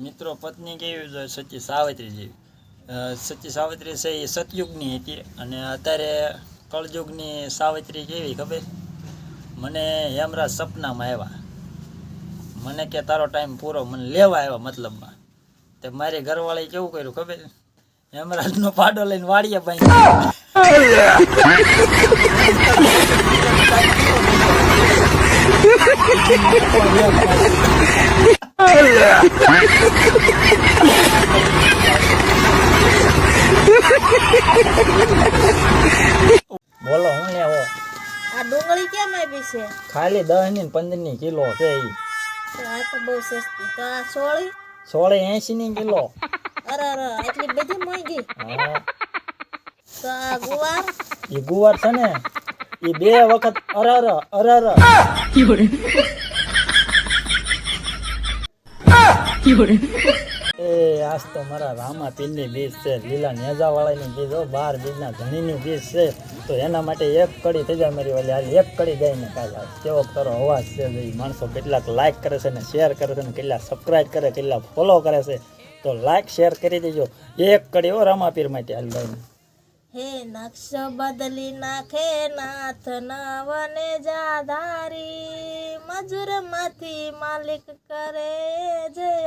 મિત્રો, પત્ની કેવી જોઈએ સચી સાવિત્રી જેવી સચી સાવિત્રી છે એ સતયુગની હતી અને અત્યારે કળયુગની સાવિત્રી કેવી ખબર? મને હેમરાજ સપનામાં આવ્યા. મને કે તારો ટાઈમ પૂરો, મને લેવા આવ્યા મતલબમાં. તે મારી ઘરવાળી કેવું કર્યું ખબર? હેમરાજનો પાડો લઈને વાડીએ ભાઈ બોલો હું લેવો આ ડુંગળી કેમ આવી છે? ખાલી દસની પંદરની કિલો છે ઈ. આ તો બહુ સસ્તી. તો આ સોળી? સોળે એસી ની કિલો. અરે અરે આટલી બધી મોંઘી? તો આ ગુવાર? એ ગુવાર છે ને એ બે વખત અરર અરર એ આજ તો મારા રામા પીરની બીજ છે. લીલા નેજા વાળાની બીજ હો. બાર બીજના ધણીની બીજ છે. તો એના માટે એક કડી થઈ જાય મારી વાલી. હાલ એક કડી જાય ને આજ કેવો તારો અવાજ છે ભાઈ. માણસો કેટલાક લાઈક કરે છે ને શેર કરે છે ને કેટલા સબસ્ક્રાઇબ કરે કેટલા ફોલો કરે છે. તો લાઈક શેર કરી દેજો. એક કડી હો રામાપીર માટે. હાલ ભાઈ હે નક્ષ બદલી નાખે નાથ નાવને જાધારી. મજૂરમાંથી માલિક કરે જયા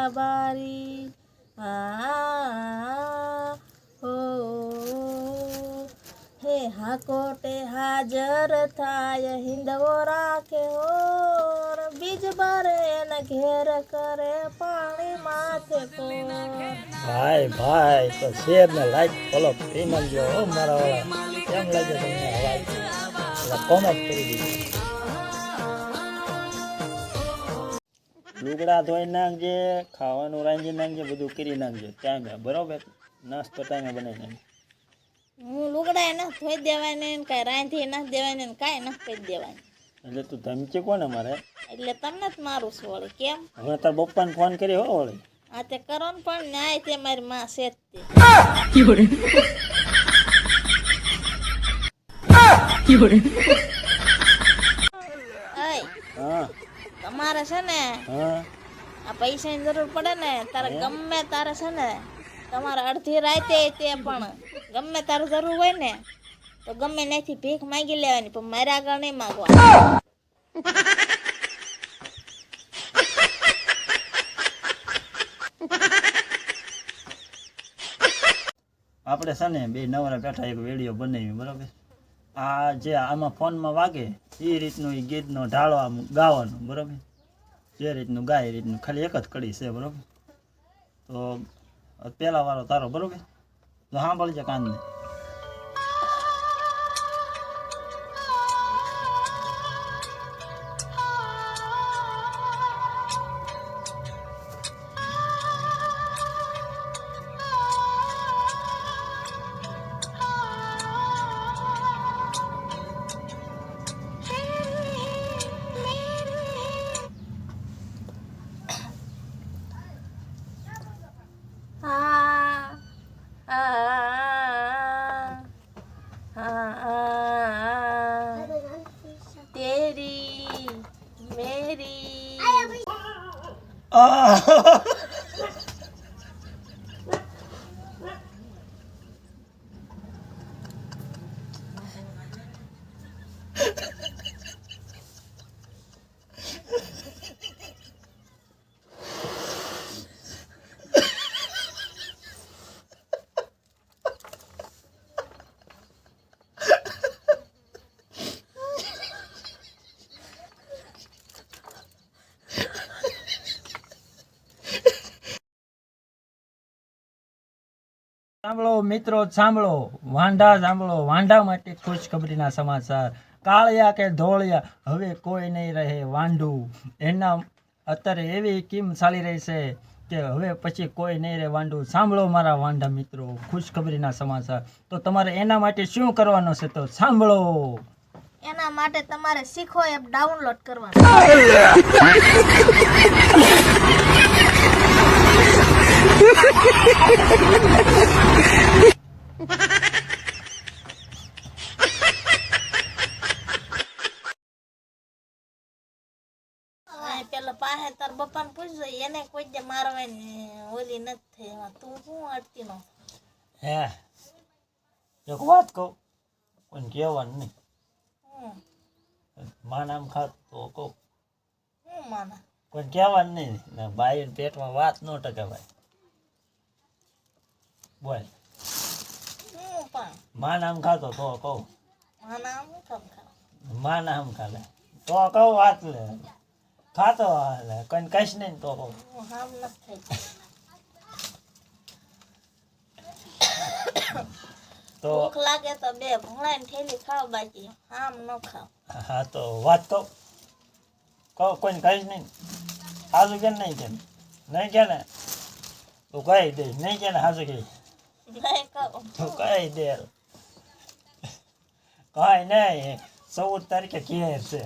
બાબારી આ હો હે હાકોટે હાજર થાય હિંદવો રાખે, ઓર બીજ ભરે ને ઘેર કરે, પાણી માથે ભાઈ ભાઈ, તો શેર ને લાઈક ફોલો કરી નાખજો મારા વાળા. કેમ લાગે તમને કોમેન્ટ કરી દીધું. લુગડા ધોઈ નાખજે ખાવાનું રાંધી નાખજે બધું કરી નાખજે. ટાઈમે બરોબર? નાસ્તો ટાઈમે બનાવી નાખજે. હું લુગડા ન ધોઈ દેવાય ને કાંઈ રાંધી ન દેવાય ને કાંઈ ન કહી દેવાય એટલે તું ધમકી કોને મારે? એટલે તમને જ મારું છું વળી કેમ? હવે તાર બપ્પાને ફોન કર્યો હો વળી. આ તે કરો ને પણ ન્યાય તે મારી માં છે જ તે. હા. તમારે છે ને આ આ પૈસાની જરૂર પડે ને તારે ગમે તારે છે ને તમારે અડધી રાતે તે પણ ગમે તારે જરૂર હોય ને તો ગમે ત્યાંથી ભીખ માંગી લેવાની પણ મારા આગળ નહીં માંગવા. આપણે છે ને બે નવરા બેઠા એક વીડિયો બનાવી બરાબર? આ જે આમાં ફોનમાં વાગે એ રીતનું એ ગીતનો ઢાળો આમ ગાવાનો, બરાબર? જે રીતનું ગાય એ રીતનું, ખાલી એક જ કડી છે, બરાબર? તો પહેલાં વાળો તારો, બરાબર? તો સાંભળજે કાનને. Uh. સાંભળો મિત્રો સાંભળો. વાંઢા સાંભળો. વાંઢા માટે ખુશખબરીના સમાચાર. કાળિયા કે ધોળિયા હવે કોઈ નહીં રહે વાંઢું. એના અત્યારે એવી કીમ ચાલી રહી છે કે હવે પછી કોઈ નહીં રહે વાંઢું. સાંભળો મારા વાંઢા મિત્રો ખુશખબરીના સમાચાર. તો તમારે એના માટે શું કરવાનું છે તો સાંભળો. એના માટે તમારે શીખો એપ ડાઉનલોડ કરવાનું. પેલો પાસે તાર બપ્પાને પૂછજો એને કોઈ જે મારવાની ઓલી નથી થઈ એમાં તું શું અડતી નો હે એક વાત કહું કોઈને કહેવાનું નહીં. હું માં નામ તો કહું. હું માને? કોઈ કહેવાનું નહીં ને બાઈ પેટમાં વાત ન ટકે ભાઈ. બોલ. હું પણ. માં નામ ખાતો તો કહું. માના હું કેમ ખાવ. માં નામ ખાલે. તો કહું વાત લે. ખાતો હાલે કોઈ કહીશ નહીં તો કહું. હામ નથી તો ભૂખ લાગે તો બે ભૂંગળાની થેલી ખાવ બાકી. આમ ન ખાવ. હા તો વાત કહું. કહું કોઈને કહીશ નહીં. હાજુ કે નહીં કે નહીં કે ને? તું કહી દઈશ. નહીં કે ને હાજુ કે? નહીં કહું તું કહી દે? કઈ નહીં ચૌદ તારીખે કે છે.